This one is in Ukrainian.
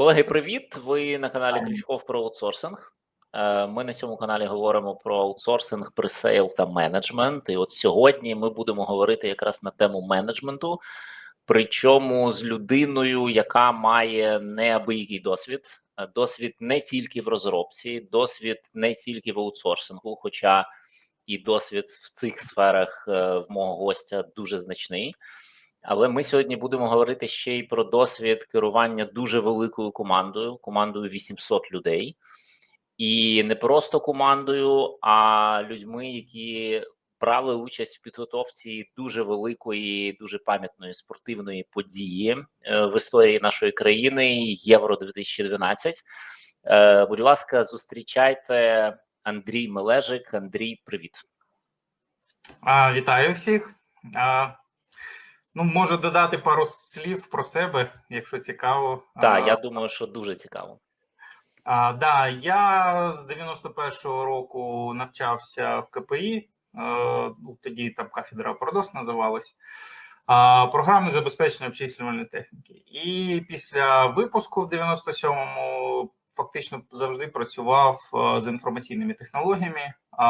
Колеги, привіт! Ви на каналі Крючков про аутсорсинг. Е, Ми на цьому каналі говоримо про аутсорсинг, пресейл та менеджмент. І от сьогодні ми будемо говорити якраз на тему менеджменту, причому з людиною, яка має неабиякий досвід. Е, Досвід не тільки в розробці, досвід не тільки в аутсорсингу, хоча і досвід в цих сферах е, в мого гостя дуже значний. Але ми сьогодні будемо говорити ще й про досвід керування дуже великою командою, командою 800 людей, і не просто командою, а людьми, які брали участь в підготовці дуже великої, дуже пам'ятної спортивної події е, в історії нашої країни Євро 2012. Е, Будь ласка, зустрічайте Андрій Мележик. Андрій, привіт. Вітаю всіх. А, ну, можу додати пару слів про себе, якщо цікаво. Так, я думаю, що дуже цікаво. а, да, я з 91-го року навчався в КПІ, е, ну, тоді там кафедра Продос називалась. А, програми забезпечення обчислювальної техніки. І після випуску в 97-му фактично завжди працював е, з інформаційними технологіями. А